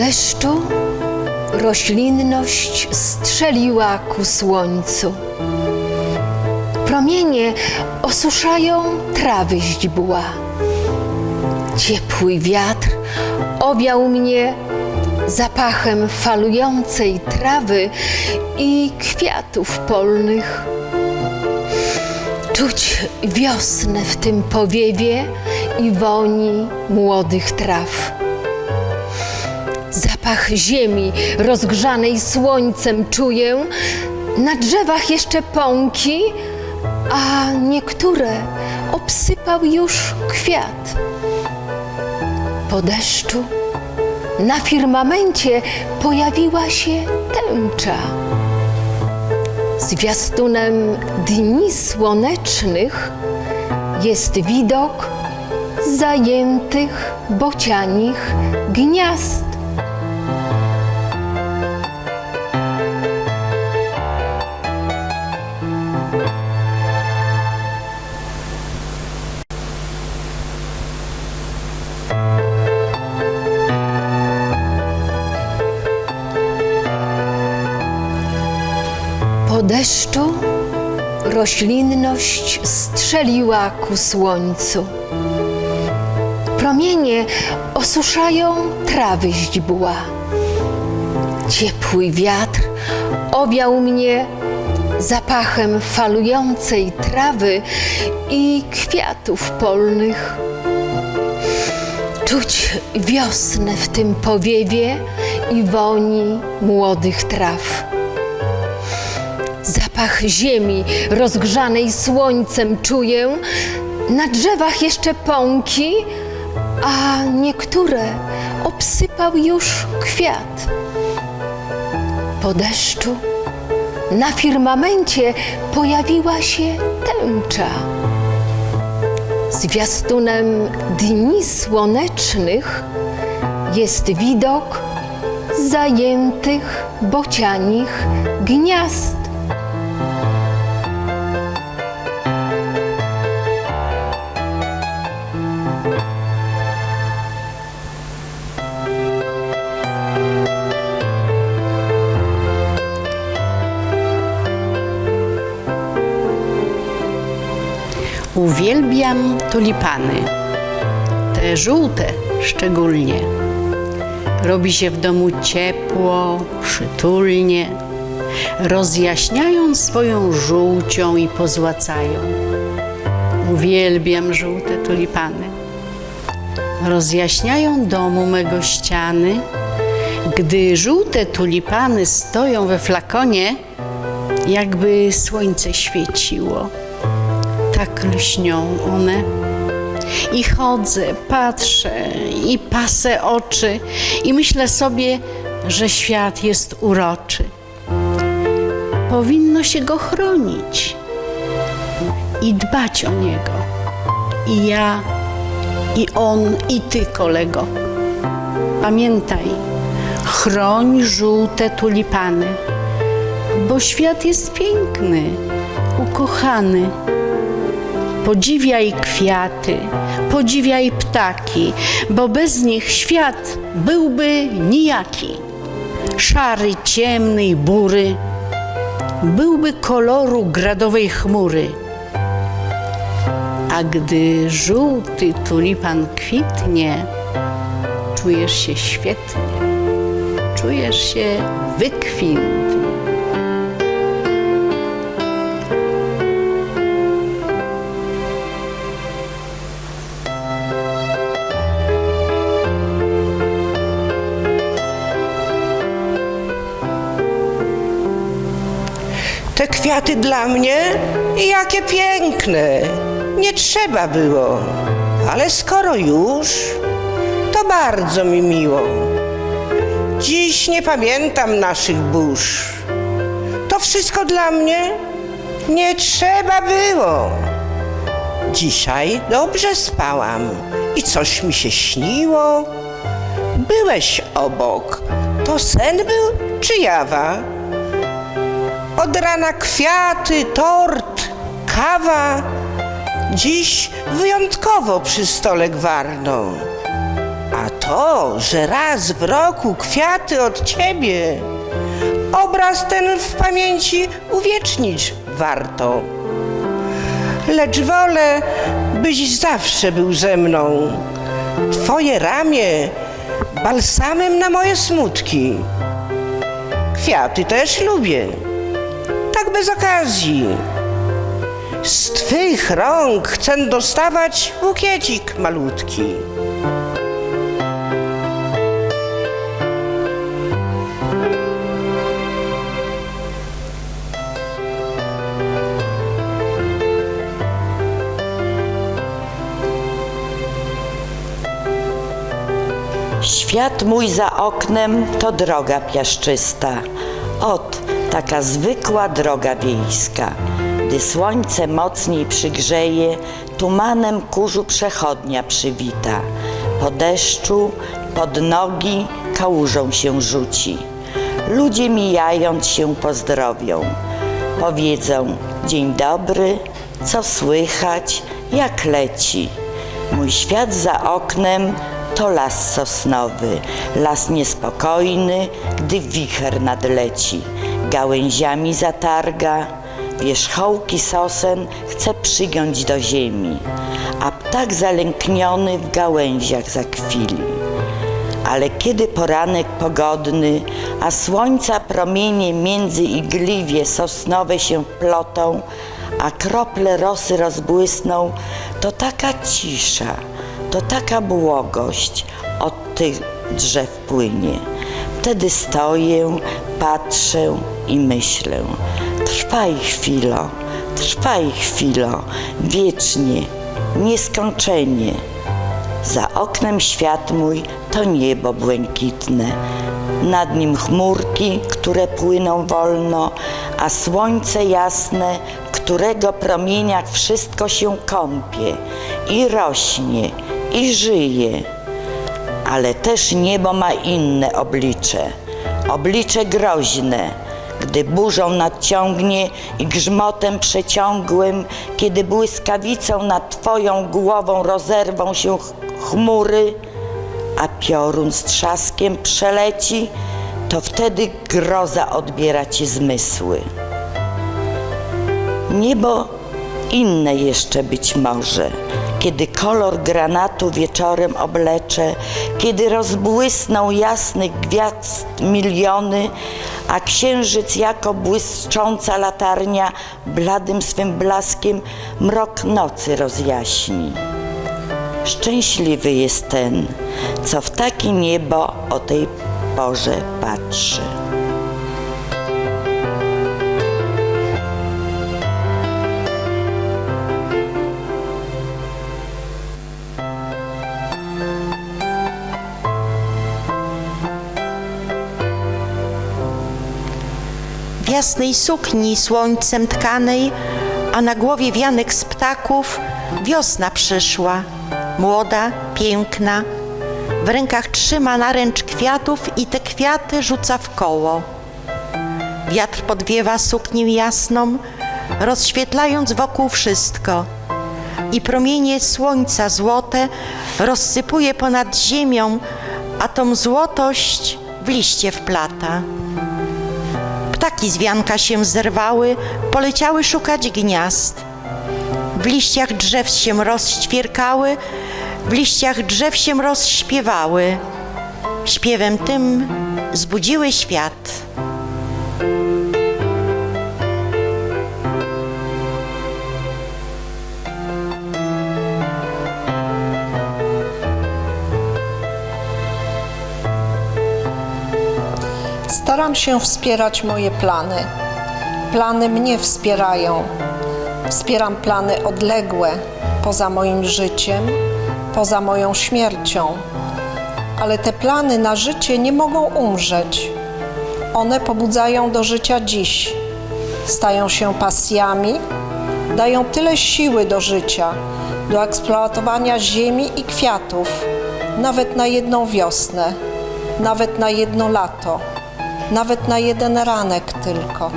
deszczu roślinność strzeliła ku słońcu. Promienie osuszają trawy źdźbła. Ciepły wiatr owiał mnie zapachem falującej trawy i kwiatów polnych. Czuć wiosnę w tym powiewie i woni młodych traw. Zapach ziemi rozgrzanej słońcem czuję, na drzewach jeszcze pąki, a niektóre obsypał już kwiat. Po deszczu na firmamencie pojawiła się tęcza. Zwiastunem dni słonecznych jest widok zajętych bocianich gniazd. Roślinność strzeliła ku słońcu. Promienie osuszają trawy źdźbła. Ciepły wiatr owiał mnie zapachem falującej trawy i kwiatów polnych. Czuć wiosnę w tym powiewie i woni młodych traw. Zapach ziemi rozgrzanej słońcem czuję, na drzewach jeszcze pąki, a niektóre obsypał już kwiat. Po deszczu na firmamencie pojawiła się tęcza. Zwiastunem dni słonecznych jest widok zajętych bocianich gniazd. Uwielbiam tulipany, te żółte szczególnie. Robi się w domu ciepło, przytulnie. Rozjaśniają swoją żółcią i pozłacają. Uwielbiam żółte tulipany. Rozjaśniają domu mego ściany. Gdy żółte tulipany stoją we flakonie, jakby słońce świeciło tak lśnią one. I chodzę, patrzę i pasę oczy i myślę sobie, że świat jest uroczy. Powinno się go chronić i dbać o niego. I ja, i on, i ty, kolego. Pamiętaj, chroń żółte tulipany, bo świat jest piękny, ukochany. Podziwiaj kwiaty, podziwiaj ptaki, bo bez nich świat byłby nijaki. Szary, ciemny i bury, byłby koloru gradowej chmury. A gdy żółty tulipan kwitnie, czujesz się świetnie, czujesz się wykwintnie. Kwiaty dla mnie? Jakie piękne! Nie trzeba było, ale skoro już, to bardzo mi miło. Dziś nie pamiętam naszych burz. To wszystko dla mnie nie trzeba było. Dzisiaj dobrze spałam i coś mi się śniło. Byłeś obok. To sen był czy jawa? Od rana kwiaty, tort, kawa. Dziś wyjątkowo przy stole gwarną. A to że raz w roku kwiaty od ciebie, obraz ten w pamięci uwiecznić warto. Lecz wolę, byś zawsze był ze mną. Twoje ramię balsamem na moje smutki. Kwiaty też lubię, bez okazji. Z twych rąk chcę dostawać bukiecik malutki. Świat mój za oknem to droga piaszczysta. Ot, taka zwykła droga wiejska. Gdy słońce mocniej przygrzeje, tumanem kurzu przechodnia przywita. Po deszczu, pod nogi kałużą się rzuci. Ludzie mijając się pozdrowią. Powiedzą dzień dobry, co słychać, jak leci. Mój świat za oknem to las sosnowy, las niespokojny, gdy wicher nadleci. Gałęziami zatarga, wierzchołki sosen chce przygiąć do ziemi, a ptak zalękniony w gałęziach zakwili. Ale kiedy poranek pogodny, a słońca promienie między igliwie sosnowe się plotą, a krople rosy rozbłysną, to taka cisza, to taka błogość od tych drzew płynie. Wtedy stoję, patrzę i myślę. Trwaj chwilo, trwaj chwilo, wiecznie, nieskończenie. Za oknem świat mój to niebo błękitne. Nad nim chmurki, które płyną wolno, a słońce jasne, którego promieniach wszystko się kąpie i rośnie, i żyje. Ale też niebo ma inne oblicze, oblicze groźne, gdy burzą nadciągnie i grzmotem przeciągłym, kiedy błyskawicą nad Twoją głową rozerwą się ch- chmury, a piorun z trzaskiem przeleci, to wtedy groza odbiera Ci zmysły. Niebo inne jeszcze być może, kiedy kolor granatu wieczorem oblecze, kiedy rozbłysną jasnych gwiazd miliony, a księżyc jako błyszcząca latarnia bladym swym blaskiem mrok nocy rozjaśni. Szczęśliwy jest ten, co w takie niebo o tej porze patrzy. W jasnej sukni słońcem tkanej, a na głowie wianek z ptaków, wiosna przyszła, młoda, piękna. W rękach trzyma naręcz kwiatów i te kwiaty rzuca w koło. Wiatr podwiewa suknię jasną, rozświetlając wokół wszystko. I promienie słońca złote rozsypuje ponad ziemią, a tą złotość w liście wplata. Ptaki z wianka się zerwały, poleciały szukać gniazd. W liściach drzew się rozćwierkały, w liściach drzew się rozśpiewały. Śpiewem tym zbudziły świat. Staram się wspierać moje plany. Plany mnie wspierają. Wspieram plany odległe, poza moim życiem, poza moją śmiercią. Ale te plany na życie nie mogą umrzeć. One pobudzają do życia dziś. Stają się pasjami, dają tyle siły do życia, do eksploatowania ziemi i kwiatów, nawet na jedną wiosnę, nawet na jedno lato, nawet na jeden ranek tylko.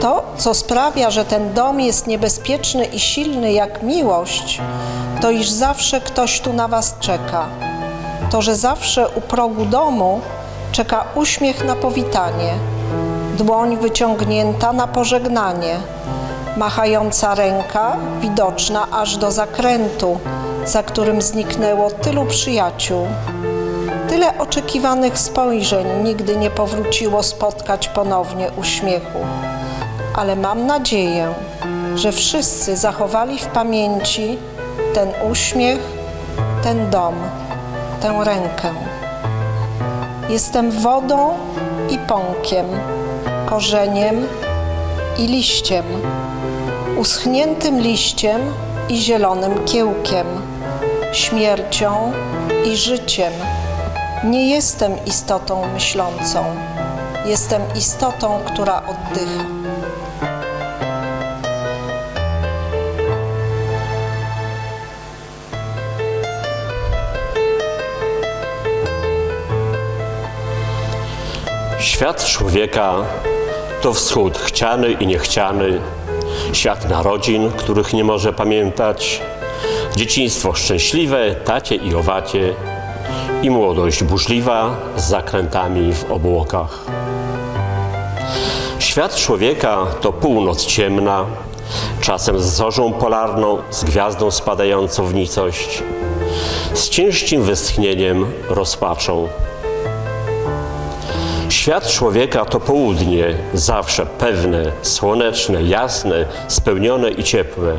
To, co sprawia, że ten dom jest niebezpieczny i silny jak miłość, to iż zawsze ktoś tu na Was czeka. To, że zawsze u progu domu czeka uśmiech na powitanie, dłoń wyciągnięta na pożegnanie, machająca ręka widoczna aż do zakrętu, za którym zniknęło tylu przyjaciół. Tyle oczekiwanych spojrzeń nigdy nie powróciło spotkać ponownie uśmiechu. Ale mam nadzieję, że wszyscy zachowali w pamięci ten uśmiech, ten dom, tę rękę. Jestem wodą i pąkiem, korzeniem i liściem, uschniętym liściem i zielonym kiełkiem, śmiercią i życiem. Nie jestem istotą myślącą, jestem istotą, która oddycha. Świat człowieka to wschód chciany i niechciany, świat narodzin, których nie może pamiętać, dzieciństwo szczęśliwe, tacie i owacie i młodość burzliwa z zakrętami w obłokach. Świat człowieka to północ ciemna, czasem z zorzą polarną, z gwiazdą spadającą w nicość, z ciężkim westchnieniem, rozpaczą. Świat człowieka to południe, zawsze pewne, słoneczne, jasne, spełnione i ciepłe.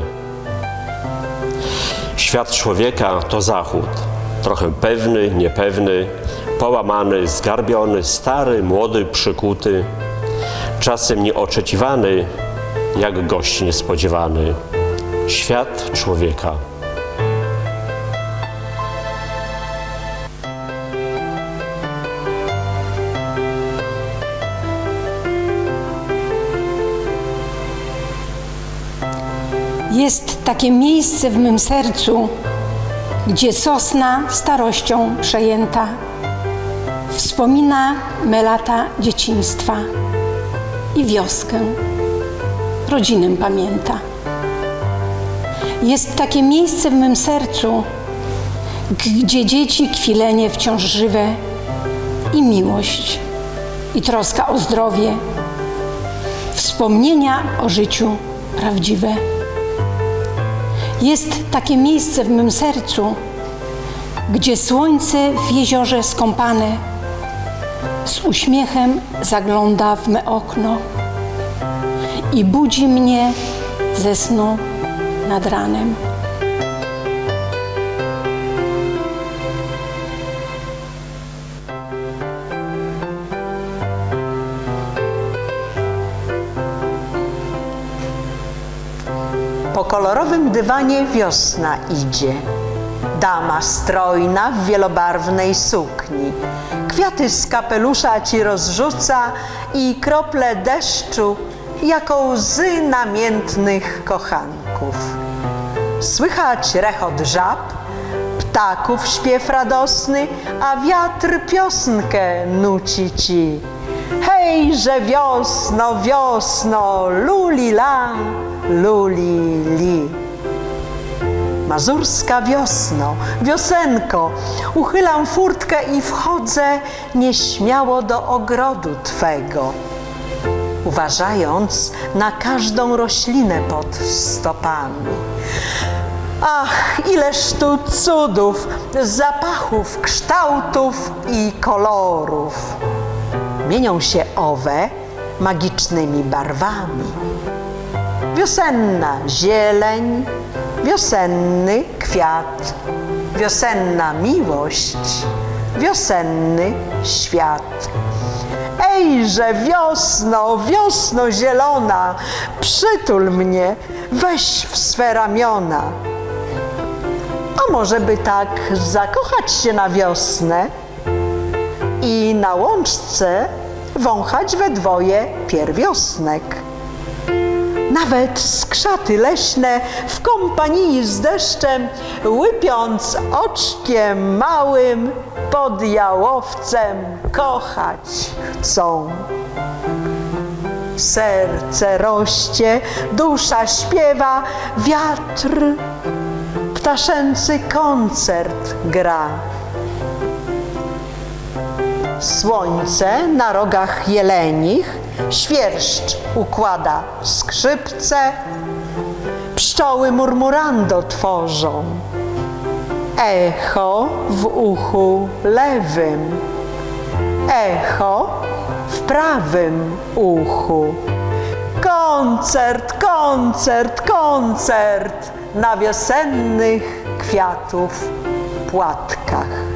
Świat człowieka to zachód, trochę pewny, niepewny, połamany, zgarbiony, stary, młody, przykuty, czasem nieoczekiwany, jak gość niespodziewany. Świat człowieka. Jest takie miejsce w mym sercu, gdzie sosna starością przejęta wspomina me lata dzieciństwa i wioskę rodzinę pamięta. Jest takie miejsce w mym sercu, gdzie dzieci kwilenie wciąż żywe i miłość, i troska o zdrowie, wspomnienia o życiu prawdziwe. Jest takie miejsce w mym sercu, gdzie słońce w jeziorze skąpane z uśmiechem zagląda w me okno i budzi mnie ze snu nad ranem. Kolorowym dywanie wiosna idzie. Dama strojna w wielobarwnej sukni. Kwiaty z kapelusza ci rozrzuca i krople deszczu jako łzy namiętnych kochanków. Słychać rechot żab, ptaków śpiew radosny, a wiatr piosnkę nuci ci. Hejże wiosno, wiosno, luli la, luli li. Mazurska wiosno, wiosenko, uchylam furtkę i wchodzę nieśmiało do ogrodu Twego, uważając na każdą roślinę pod stopami. Ach, ileż tu cudów, zapachów, kształtów i kolorów. Mienią się owe magicznymi barwami. Wiosenna zieleń, wiosenny kwiat, wiosenna miłość, wiosenny świat. Ejże wiosno, wiosno zielona, przytul mnie, weź w swe ramiona. A może by tak zakochać się na wiosnę i na łączce wąchać we dwoje pierwiosnek. Nawet skrzaty leśne w kompanii z deszczem, łypiąc oczkiem małym pod jałowcem kochać chcą. Serce roście, dusza śpiewa, wiatr ptaszęcy koncert gra. Słońce na rogach jelenich świerszcz układa skrzypce, pszczoły murmurando tworzą. Echo w uchu lewym, echo w prawym uchu. Koncert, koncert, koncert na wiosennych kwiatów płatkach.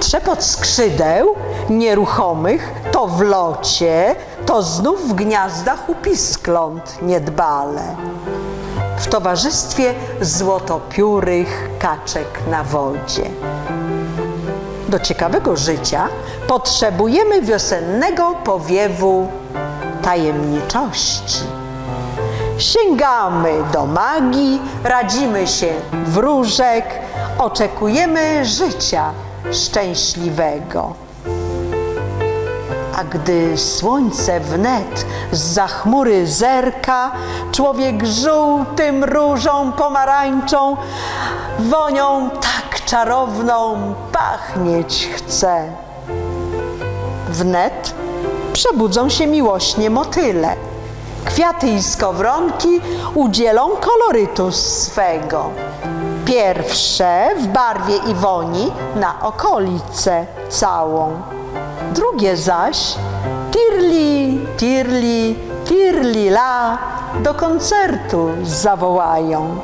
Trzepot skrzydeł nieruchomych to w locie, to znów w gniazdach upiskląt niedbale. W towarzystwie złotopiórych kaczek na wodzie. Do ciekawego życia potrzebujemy wiosennego powiewu tajemniczości. Sięgamy do magii, radzimy się wróżek, oczekujemy życia szczęśliwego. A gdy słońce wnet z chmury zerka, człowiek żółtym różą pomarańczą, wonią tak czarowną pachnieć chce. Wnet przebudzą się miłośnie motyle. Kwiaty i skowronki udzielą kolorytu swego. Pierwsze w barwie i woni na okolicę całą. Drugie zaś tirli, tirli, tirli la do koncertu zawołają.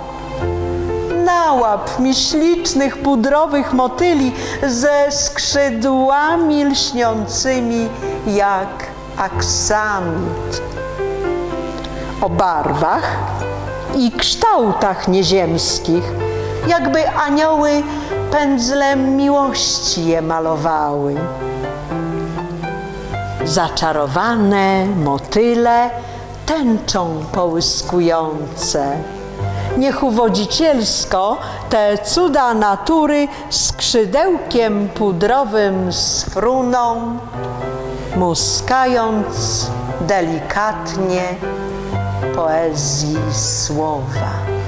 Nałap mi ślicznych pudrowych motyli ze skrzydłami lśniącymi jak aksamit. O barwach i kształtach nieziemskich, jakby anioły pędzlem miłości je malowały. Zaczarowane motyle tęczą połyskujące. Niech uwodzicielsko te cuda natury skrzydełkiem pudrowym sfruną, muskając delikatnie poezji słowa.